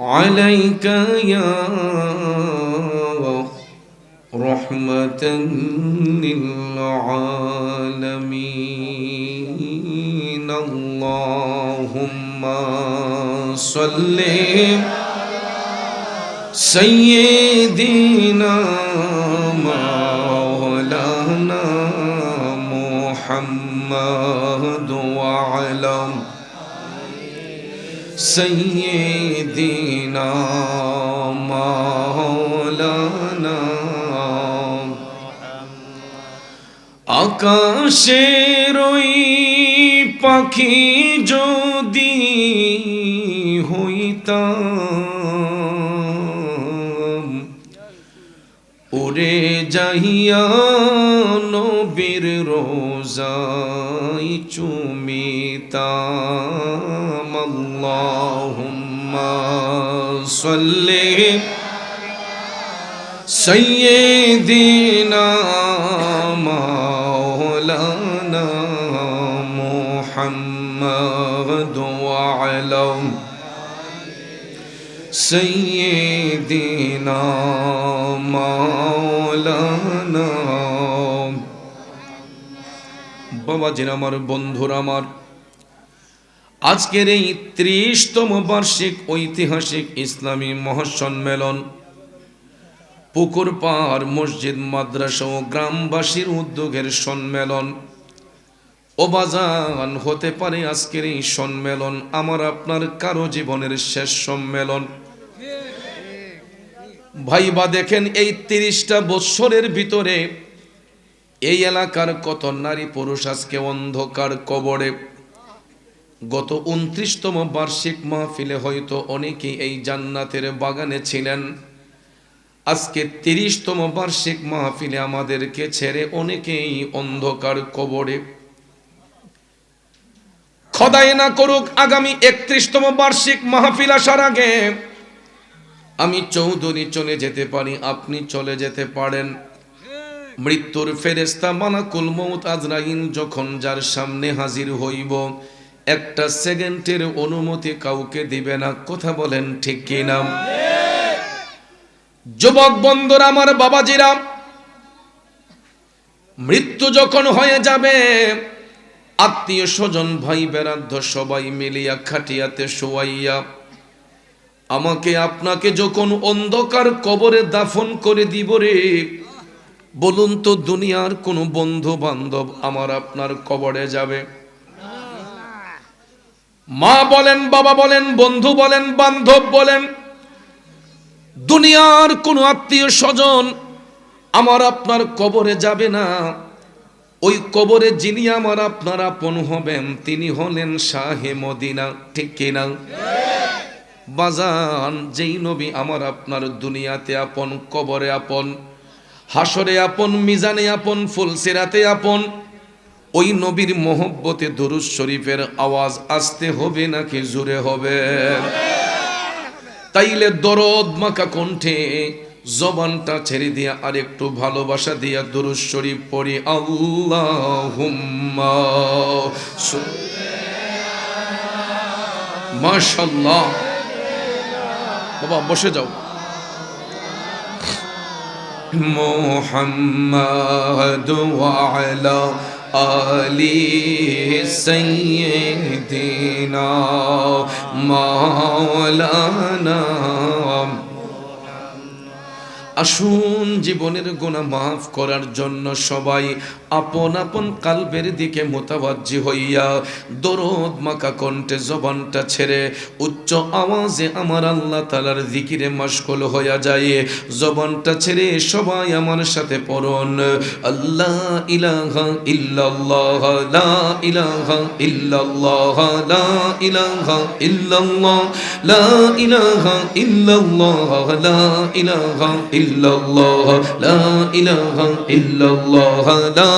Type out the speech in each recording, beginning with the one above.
عليك يا رحمة للعالمين. اللهم صل سيدنا مولانا محمد وعلى سيدنا مولانا আকাশের ওই পাখি যদি হইতাম উড়ে যাইয়া নবীর রোজাই চুমিতাম আল্লাহুম্মা সাল্লি سيدنا مولانا محمد وعلى سيدنا مولانا বাবাজির আমার, বন্ধুরা আমার, আজকের এই ত্রিশতম বার্ষিক ঐতিহাসিক ইসলামী মহাসম্মেলন, পুকুর পাড় মসজিদ, মাদ্রাসা ও গ্রামবাসীর উদ্যোগের সম্মেলন, ও হতে পারে আজকের এই সম্মেলন, আমার আপনার কারও জীবনের শেষ সম্মেলন। ভাইবা দেখেন এই তিরিশটা বৎসরের ভিতরে এই এলাকার কত নারী পুরুষ আজকে অন্ধকার কবরে। গত উনত্রিশতম বার্ষিক মাহফিলে হয়তো অনেকেই এই জান্নাতের বাগানে ছিলেন। আজকে তিরিশতম বার্ষিক মাহফিলে আমাদেরকে ছেড়ে অনেকেই অন্ধকার কবরে। খদাই না করুক আগামী একত্রিশতম বার্ষিক মাহফিল আসার আগে আমি চৌধুরী চলে যেতে পারি, আপনি চলে যেতে পারেন। মৃত্যুর ফেরেস্তা মালাকুল মৌত আজরাইন যখন যার সামনে হাজির হইব, একটা সেকেন্ডের অনুমতি কাউকে দিবে না, কথা বলেন ঠিক কিনা যুবক বন্ধুরা, আমার বাবাজিরা, মৃত্যু যখন হয়ে যাবে, আত্মীয় স্বজন ভাই বেরাধ্য সবাই মিলিয়া খাটিয়াতে শোয়াইয়া আমাকে আপনাকে যখন অন্ধকার কবরে দাফন করে দিব রে, বলুন তো দুনিয়ার কোনো বন্ধু বান্ধব আমার আপনার কবরে যাবে? মা বলেন, বাবা বলেন, বন্ধু বলেন, বান্ধব বলেন, দুনিয়ার কোনো আত্মীয় স্বজন আমার আপনার কবরে যাবে না। ওই কবরে যিনি আমার আপনার আপন হবেন, তিনি হলেন শাহে মদিনা, ঠিক কিনা? বাজান, যেই নবী আমার আপনার দুনিয়াতে আপন, কবরে আপন, হাসরে আপন, মিজানে আপন, ফুলসিরাতে আপন, ওই নবীর মোহব্বতে দুরুজ শরীফের আওয়াজ আসতে হবে নাকি জুড়ে হবে? তাইলে দরদ মাকা কণ্ঠে জবানটা ছেড়ে দিয়া আর একটু ভালোবাসা দিয়া দুরুজ শরীফ পড়ি। আল্লাহ মাশাল্লাহ বাবা বসে যাও। মোহাম্মদ আলি মাওলানা। আসুন জীবনের গোনা মাফ করার জন্য সবাই আপন আপন কালবের দিকে মোতাবাজ্জি হইয়া, দরদ মাকা কণ্ঠে জবানটা ছেড়ে, উচ্চ আওয়াজে আমার আল্লাহ তালার দিকিরে মাসকল হইয়া যায় জবানটা ছেড়ে সবাই আমার সাথে পড়ন। আল্লাহ ইলাহা ইল্লাল্লাহ, লা ইলাহা ইল্লাল্লাহ, লা ইলাহা ইল্লাল্লাহ, লা ইলাহা ইল্লাল্লাহ, লা ইলাহা ইল্লাল্লাহ, লা ইলাহা ইল্লাল্লাহ, লা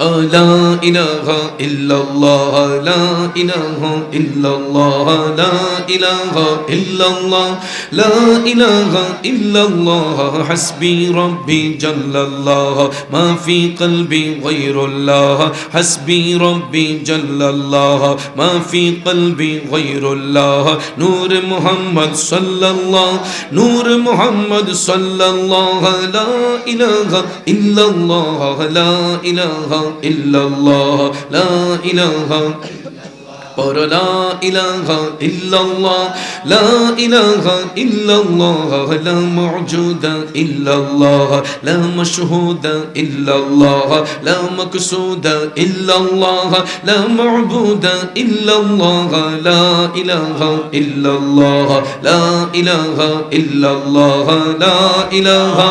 لا إله إلا الله لا إله إلا الله لا إله إلا الله لا إله إلا الله. حسبي ربي جل الله ما في قلبي غير الله. حسبي ربي جل الله ما في قلبي غير الله. نور محمد صلى الله نور محمد صلى الله. لا إله إلا الله لا إله ইল্লাল্লাহ, লা ইলাহা পড়ো লা ইলাহা ইল্লাল্লাহ, লা ইলাহা ইল্লাল্লাহ, লা মুজুদা ইল্লাল্লাহ, লা মাশহুদা ইল্লাল্লাহ, লা মাকসুদা ইল্লাল্লাহ, লা মাবুদা ইল্লাল্লাহ, লা ইলাহা ইল্লাল্লাহ, লা ইলাহা ইল্লাল্লাহ, লা ইলাহা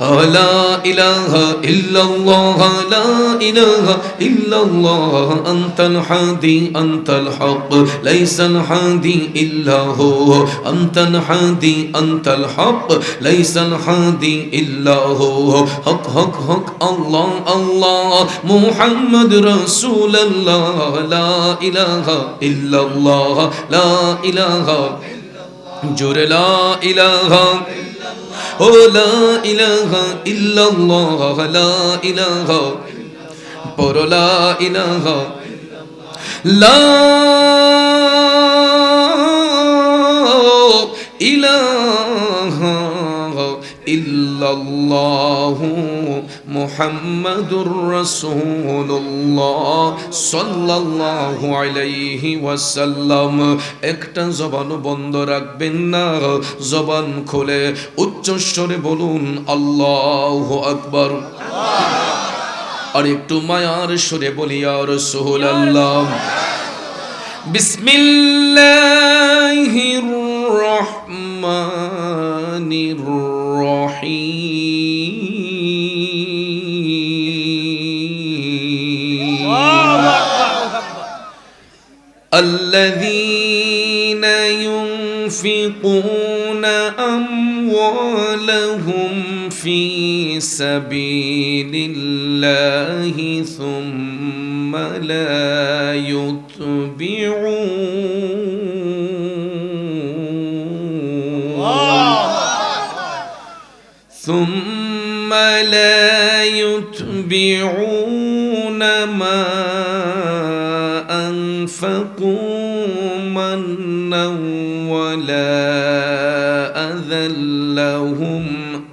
لا إله إلا الله لا إله إلا الله. أنت الحادي أنت الحق. ليس الحادي إلا هو. أنت الحادي أنت الحق. ليس الحادي إلا هو. حق حق حق الله الله. محمد رسول الله. لا إله إلا الله. لا إله. إلا الله جر لا إله. إلا ও লা ইলাহা ইল্লাল্লাহ লা ইলাহা পর লা ইলাহা লা ইলাহা ইল্লাল্লাহু। মুহাম্মাদুর রাসূলুল্লাহ সাল্লাল্লাহু আলাইহি ওয়াসাল্লাম। একটা জবান বন্ধ রাখবেন না, জবান খুলে উচ্চ স্বরে বলুন, আল্লাহু আকবার। আর একটু মায়ার সুরে বলি আর সোহল আল্লাহ বিসমিল্লাহির ينفقون أموالهم في سبيل الله ثم لا يتبعون. ثم لا يتبعون ما أنفقوا لهم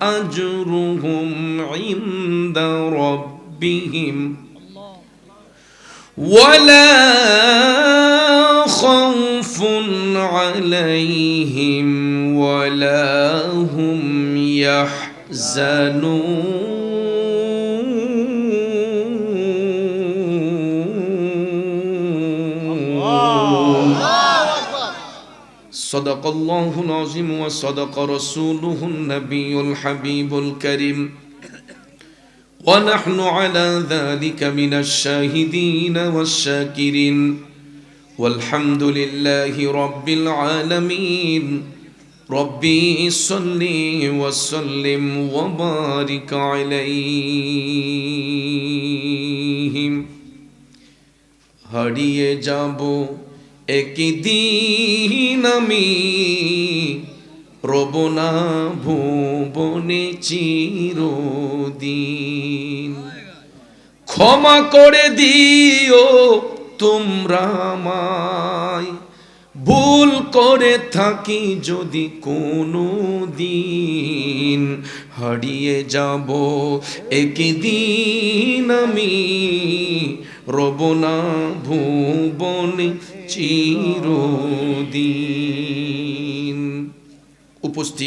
أجرهم عند ربهم. ولا خوف عليهم ولا هم يحزنون. صدق الله العظيم وصدق رسوله النبي الحبيب الكريم ونحن على ذلك من الشاهدين والشاكرين والحمد لله رب العالمين ربي صل وسلم وبارك عليهم হারিয়ে যাব একদিন আমি রব না ভুবনে চিরদিন। ক্ষমা করে দিও তোমরা আমায়। ভুল করে থাকি যদি কোনো দিন। হারিয়ে যাব একদিন আমি রব না ভুবনে চিরদিন। উপস্থিত